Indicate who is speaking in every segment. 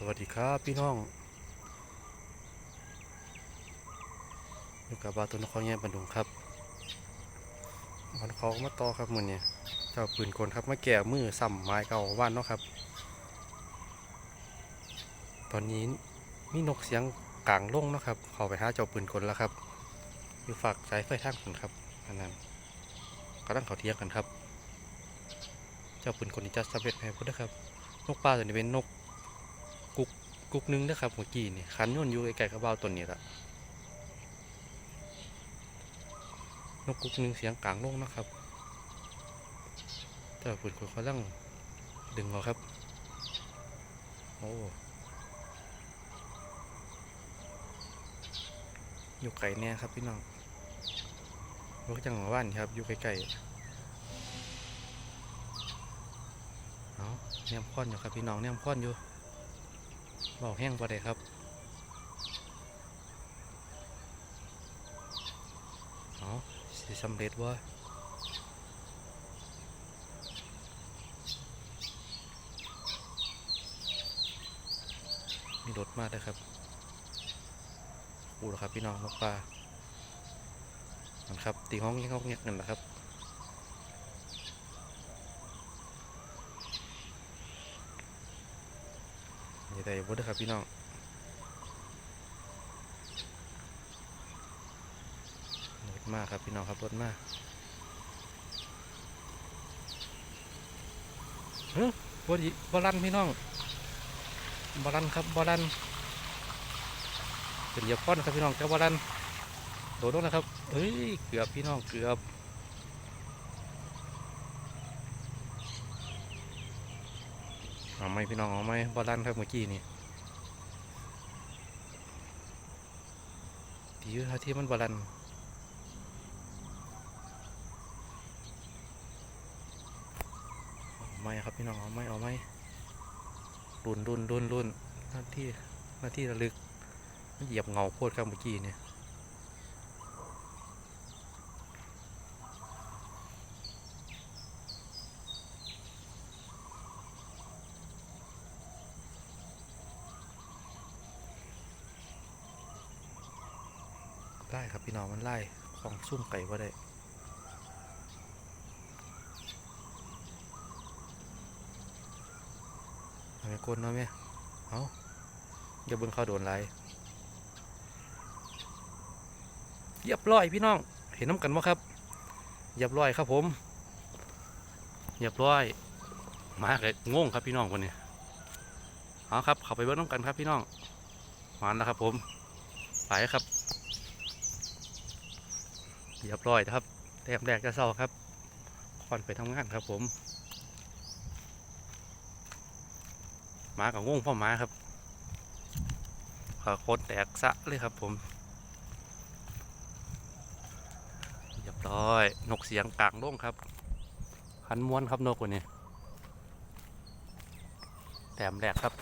Speaker 1: สวัสดีครับพี่น้องอยู่กับบาตุนครแย่บันดุงครับมันเขามาต่อครับมือเนี่ยเจ้าปืนกลครับมาแก่มือซ้ำไม้เก่าว่านเนาะครับ ตอนนี้มีนกเสียงกลางลงเนาะครับเขาไปหาเจ้าปืนกลแล้วครับอยู่ฝากสายไฟทางกันครับอันนั้นกำลังเขาเทียงกันครับ เจ้าปืนกลนี่จะสำเร็จไหมพุทธครับนกปลาตัวนี้เป็นนก กุกกุกหนึงนะครับเมื่อกี้นี่คันโย่นอยู่ไกลๆกับเบ้าตัวนี้ละนกกุกหนึงเสียงกลางลงนะครับแต่ว่นคนเขาลังดึงเอาครับ โอ้อยู่ไกลแน่ครับพี่น้องรถจังหวะบ้านครับ อยู่ใกล้ๆเอาแนมค้อนอยู่ครับพี่น้องแนมค้อนอยู่ เบาแห้งพอได้ครับ เอาสิสำเร็จว่ามีรถมาเลยครับอูแล้ครับพี่น้องนกปลามันครับ ตีห้องเงี้ยห้องเงี้ยนั่นแหละครับ นี่ได้บ่เด้ครับพี่น้องรถมากครับพี่น้องครับรถมากเฮ้ยบดีบอลันพี่น้องบอลันครับบอลันเป็นเหยียบป้อนครับพี่น้องเจ้าบอลันโดดลงนะครับเฮ้ยเกือบพี่น้องเกือบ เอาไหมพี่น้องเอาไหมบอลันครับเมื่อกี้นี่ดีอยู่ที่มันบอลันเอาไม่ครับพี่น้องเอาไม่เอาไม่รุนรุนรุนรุนหน้าที่หน้าที่ระลึกเหยียบเงาโคตรครับเมื่อกี้เนี่ย ไล่ครับพี่น้องมันไล่ของซุ่มไก่ว่าได้เอาไปกลนเนาะแม่เอาอย่าเบิ่งเขาโดนไรเรียบร้อยพี่น้อง เห็นน้ำกันไหมครับเรียบร้อยครับผมเรียบร้อย มาเลยงงครับพี่น้องคนนี้เอาครับเข้าไปเบิ่งน้ำกันครับพี่น้องมาแล้วครับผมไปครับ เรียบร้อยครับแต้มแรกจะเศร้าครับคอนไปทำงานครับผมหมากับง่วงพ่อหมาครับขาโคตรแตกสะเลยครับผมเรียบร้อย นกเสียงกลางโล่งครับขันม้วนครับนกวันนี้แต้มแรกครับ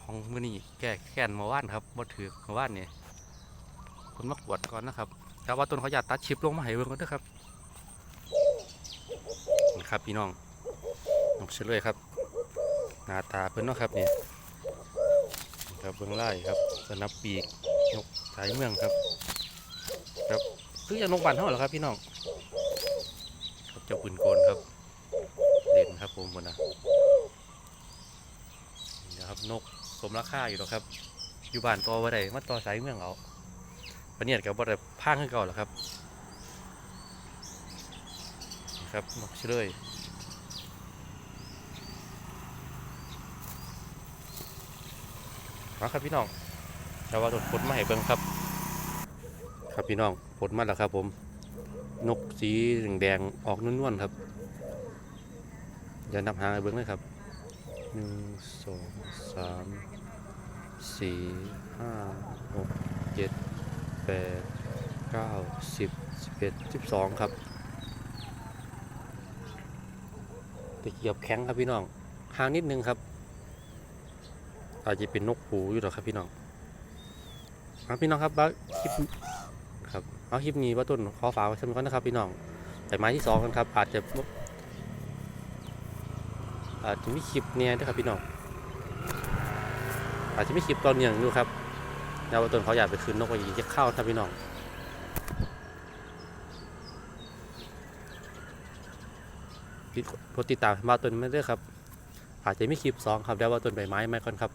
Speaker 1: ของมือนี่แก้แค้นมาว่านครับบ่ถือมาว่านนี่คนมากวดก่อนนะครับ แต่ว่าต้นเขาอยากตัดชิปลงมาให้เบิ่งก่อนด้อครับนี่ครับพี่น้องนกเฉลยครับ หน้าตาเพิ่นเนาะครับเนี่ยครับเบื้องไล่ครับสนับปีกนกสายเมืองครับ ครับคืออย่างนกบานเท่าเหรอครับพี่น้องครับเจ้าปืนโกนครับ เด่นครับผมบนนะนี่นะครับนกสมราคาอยู่หรอครับ อยู่บ้านต่อว่าไดมาต่อสายเมืองเอา วันนี้กับว่าได้พางขึ้นเก่าหรอครับครับนกเฉลยมาครับพี่น้องชาวว่าโดนผลมาให้เบิ่งครับ ครับพี่น้องผลมาแล้วครับ ผม นกสีแดงๆออกนุ่นๆครับอย่านับหางให้เบิ่งเลยครับหนึ่งสองสามสี่ห้าหกเจ็ด ดเก้าสิบสิบเอ็ดสิบสองครับตะเกียบแข็งครับพี่น้องห่างนิดนึงครับ อาจจะเป็นนกหูอยู่หรอครับพี่น้องครับพี่น้องครับบ้าคลิปครับเอาคลิปนี้ว่าต้นขอฝากไว้สำหรับนะครับพี่น้องแต่ไม้ที่สองกันครับ อาจจะอาจจะไมีคลิปเนี่ยด้ครับพี่น้องอาจจะไม่คลิปตอนเนื่องอยู่ครับ แล้วว่าต้นเขาอยากไปคืนนกไปยิงจะเข้าท่านพี่น้องติดกดติดตามมาต้นไม่ได้ครับ อาจจะไม่คลิปสองครับแล้วว่าต้นใบไม้ไม่ก่อนครับ